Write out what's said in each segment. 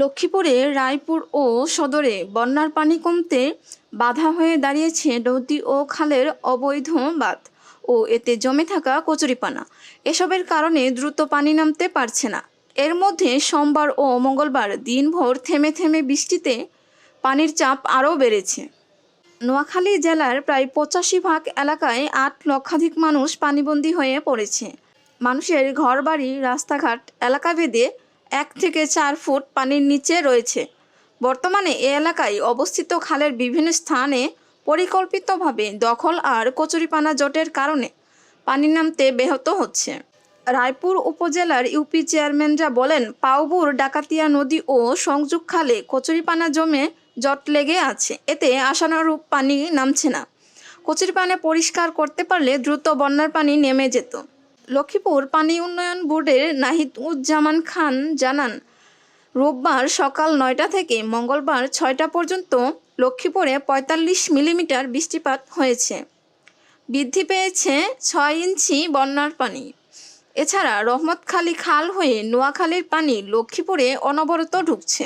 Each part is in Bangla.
লক্ষ্মীপুরে রায়পুর ও সদরে বন্যার পানি কমতে বাধা হয়ে দাঁড়িয়েছে নদী ও খালের অবৈধ বাঁধ ও এতে জমে থাকা কচুরিপানা। এসবের কারণে দ্রুত পানি নামতে পারছে না। এর মধ্যে সোমবার ও মঙ্গলবার দিনভর থেমে থেমে বৃষ্টিতে পানির চাপ আরও বেড়েছে। নোয়াখালী জেলার প্রায় পঁচাশি ভাগ এলাকায় আট লক্ষাধিক মানুষ পানিবন্দী হয়ে পড়েছে। মানুষের ঘরবাড়ি, রাস্তাঘাট এলাকা ভেদে এক থেকে চার ফুট পানির নিচে রয়েছে। বর্তমানে এ এলাকায় অবস্থিত খালের বিভিন্ন স্থানে পরিকল্পিতভাবে দখল আর কচুরিপানা জটের কারণে পানি নামতে ব্যাহত হচ্ছে। রায়পুর উপজেলার ইউপি চেয়ারম্যানরা বলেন পাউবুর ডাকাতিয়া নদী ও সংযোগ খালে কচুরিপানা জমে জট লেগে আছে। এতে আশানুরূপ পানি নামছে না। কচুরিপানা পরিষ্কার করতে পারলে দ্রুত বন্যার পানি নেমে যেত। লক্ষ্মীপুর পানি উন্নয়ন বোর্ডের নাহিদ উজ্জামান খান জানান, রোববার সকাল নয়টা থেকে মঙ্গলবার ছয়টা পর্যন্ত লক্ষ্মীপুরে পঁয়তাল্লিশ মিলিমিটার বৃষ্টিপাত হয়েছে। বৃদ্ধি পেয়েছে ছয় ইঞ্চি বন্যার পানি। এছাড়া রহমতখালী খাল হয়ে নোয়াখালীর পানি লক্ষ্মীপুরে অনবরত ঢুকছে।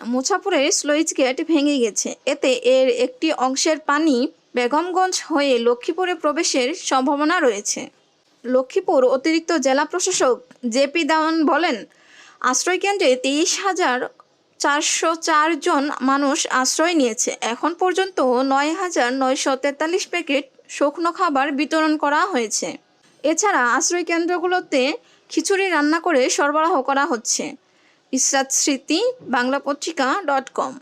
মুছাপুরের স্লুইস গেট ভেঙে গেছে। এতে এর একটি অংশের পানি বেগমগঞ্জ হয়ে লক্ষ্মীপুরে প্রবেশের সম্ভাবনা রয়েছে। লক্ষ্মীপুর অতিরিক্ত জেলা প্রশাসক জেপি দাওয়ান বলেন আশ্রয়কেন্দ্রে তেইশ হাজার চারশো চার জন মানুষ আশ্রয় নিয়েছে। এখন পর্যন্ত নয় হাজার নয়শো তেতাল্লিশ প্যাকেট শুকনো খাবার বিতরণ করা হয়েছে। এছাড়া আশ্রয় কেন্দ্রগুলোতে খিচুড়ি রান্না করে সরবরাহ করা হচ্ছে। ইসরাত স্মৃতি, বাংলা পত্রিকা ডট কম।